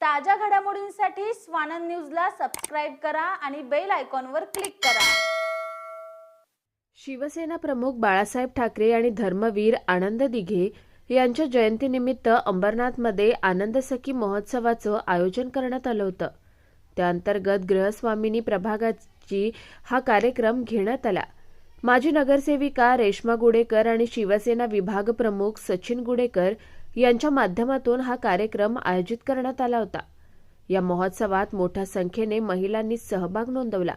ताज्या घडामोडींसाठी स्वानंद न्यूजला सबस्क्राईब करा आणि बेल आयकॉनवर क्लिक करा. शिवसेना प्रमुख बाळासाहेब ठाकरे आणि धर्मवीर आनंद दिघे यांच्या जयंतीनिमित्त अंबरनाथमध्ये आनंद सखी महोत्सवाचं आयोजन करण्यात आलं होतं. त्याअंतर्गत गृहस्वामिनी प्रभागाची हा कार्यक्रम घेण्यात आला. माजी नगरसेविका रेश्मा गुडेकर आणि शिवसेना विभाग प्रमुख सचिन गुडेकर यांच्या माध्यमातून हा कार्यक्रम आयोजित करण्यात आला होता. या महोत्सवात मोठ्या संख्येने महिलांनी सहभाग नोंदवला.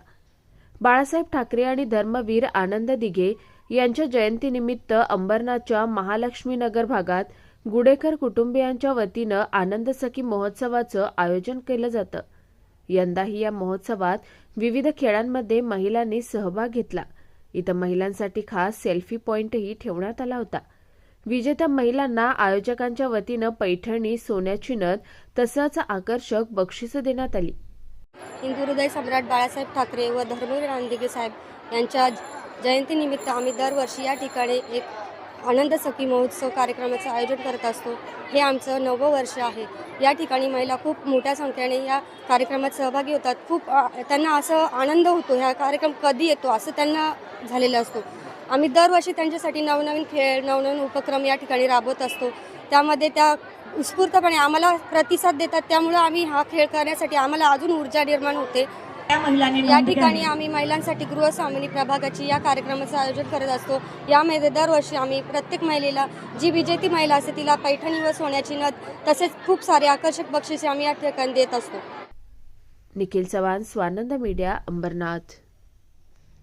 बाळासाहेब ठाकरे आणि धर्मवीर आनंद दिघे यांच्या जयंतीनिमित्त अंबरनाथच्या महालक्ष्मीनगर भागात गुडेकर कुटुंबियांच्या वतीनं आनंद सखी महोत्सवाचं आयोजन केलं जातं. यंदाही या महोत्सवात विविध खेळांमध्ये महिलांनी सहभाग घेतला. इथं महिलांसाठी खास सेल्फी पॉइंटही ठेवण्यात आला होता. विजेत्या महिलांना आयोजकांच्या वतीनं पैठणी सोन्याची नथ तसंच आकर्षक बक्षिसं देण्यात आली. हिंदू हृदय सम्राट बाळासाहेब ठाकरे व धर्मवीर रानदिगे साहेब यांच्या जयंतीनिमित्त आम्ही दरवर्षी या ठिकाणी एक आनंद सखी महोत्सव कार्यक्रमाचं आयोजन करत असतो. हे आमचं नववं वर्ष आहे. या ठिकाणी महिला खूप मोठ्या संख्येने या कार्यक्रमात सहभागी होतात. खूप त्यांना असं आनंद होतो ह्या कार्यक्रम कधी येतो असं त्यांना झालेलं असतो. आम्ही दरवर्षी त्यांच्यासाठी नवनवीन खेळ नवनवीन उपक्रम या ठिकाणी राबवत असतो. त्यामध्ये त्या उत्स्फूर्तपणे आम्हाला प्रतिसाद देतात. त्यामुळं आम्ही हा खेळ करण्यासाठी आम्हाला अजून ऊर्जा निर्माण होते. या ठिकाणी आम्ही महिलांसाठी गृहस्वामिनी प्रभागाची या कार्यक्रमाचं आयोजन करत असतो. यामध्ये दरवर्षी आम्ही प्रत्येक महिलेला जी विजेती महिला असते तिला पैठणी व सोन्याची नथ तसेच खूप सारे आकर्षक बक्षिसे आम्ही या ठिकाणी देत असतो. निखिल चव्हाण स्वानंद मीडिया अंबरनाथ.